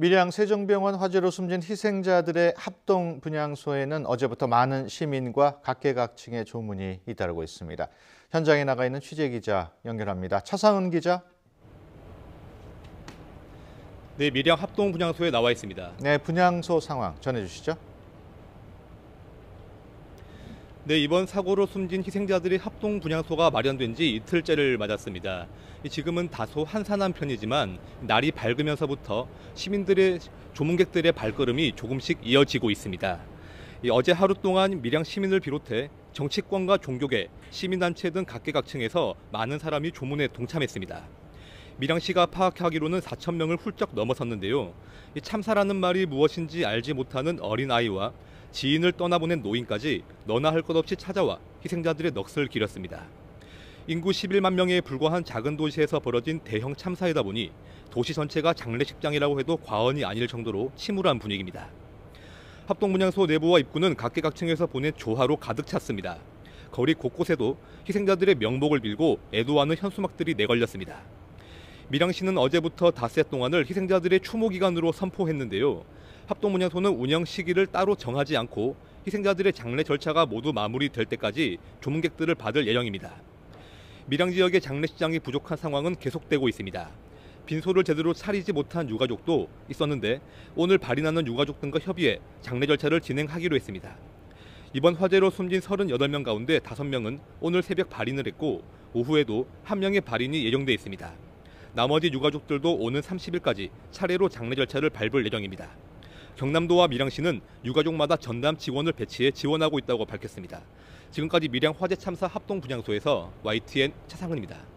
밀양 세종병원 화재로 숨진 희생자들의 합동 분향소에는 어제부터 많은 시민과 각계각층의 조문이 잇따르고 있습니다. 현장에 나가 있는 취재 기자 연결합니다. 차상은 기자. 네, 밀양 합동 분향소에 나와 있습니다. 네, 분향소 상황 전해주시죠. 네, 이번 사고로 숨진 희생자들의 합동 분향소가 마련된 지 이틀째를 맞았습니다. 지금은 다소 한산한 편이지만 날이 밝으면서부터 시민들의 조문객들의 발걸음이 조금씩 이어지고 있습니다. 어제 하루 동안 밀양 시민을 비롯해 정치권과 종교계, 시민단체 등 각계각층에서 많은 사람이 조문에 동참했습니다. 밀양시가 파악하기로는 4천 명을 훌쩍 넘어섰는데요. 참사라는 말이 무엇인지 알지 못하는 어린아이와 지인을 떠나보낸 노인까지 너나 할 것 없이 찾아와 희생자들의 넋을 기렸습니다. 인구 11만 명에 불과한 작은 도시에서 벌어진 대형 참사이다 보니 도시 전체가 장례식장이라고 해도 과언이 아닐 정도로 침울한 분위기입니다. 합동문양소 내부와 입구는 각계각층에서 보낸 조화로 가득 찼습니다. 거리 곳곳에도 희생자들의 명복을 빌고 애도하는 현수막들이 내걸렸습니다. 밀양시는 어제부터 닷새 동안을 희생자들의 추모 기간으로 선포했는데요. 합동문양소는 운영 시기를 따로 정하지 않고 희생자들의 장례 절차가 모두 마무리될 때까지 조문객들을 받을 예정입니다. 밀양 지역의 장례식장이 부족한 상황은 계속되고 있습니다. 빈소를 제대로 차리지 못한 유가족도 있었는데 오늘 발인하는 유가족 등과 협의해 장례 절차를 진행하기로 했습니다. 이번 화재로 숨진 38명 가운데 5명은 오늘 새벽 발인을 했고 오후에도 한 명의 발인이 예정돼 있습니다. 나머지 유가족들도 오는 30일까지 차례로 장례 절차를 밟을 예정입니다. 경남도와 밀양시는 유가족마다 전담 직원을 배치해 지원하고 있다고 밝혔습니다. 지금까지 밀양 화재 참사 합동 분향소에서 YTN 차상은입니다.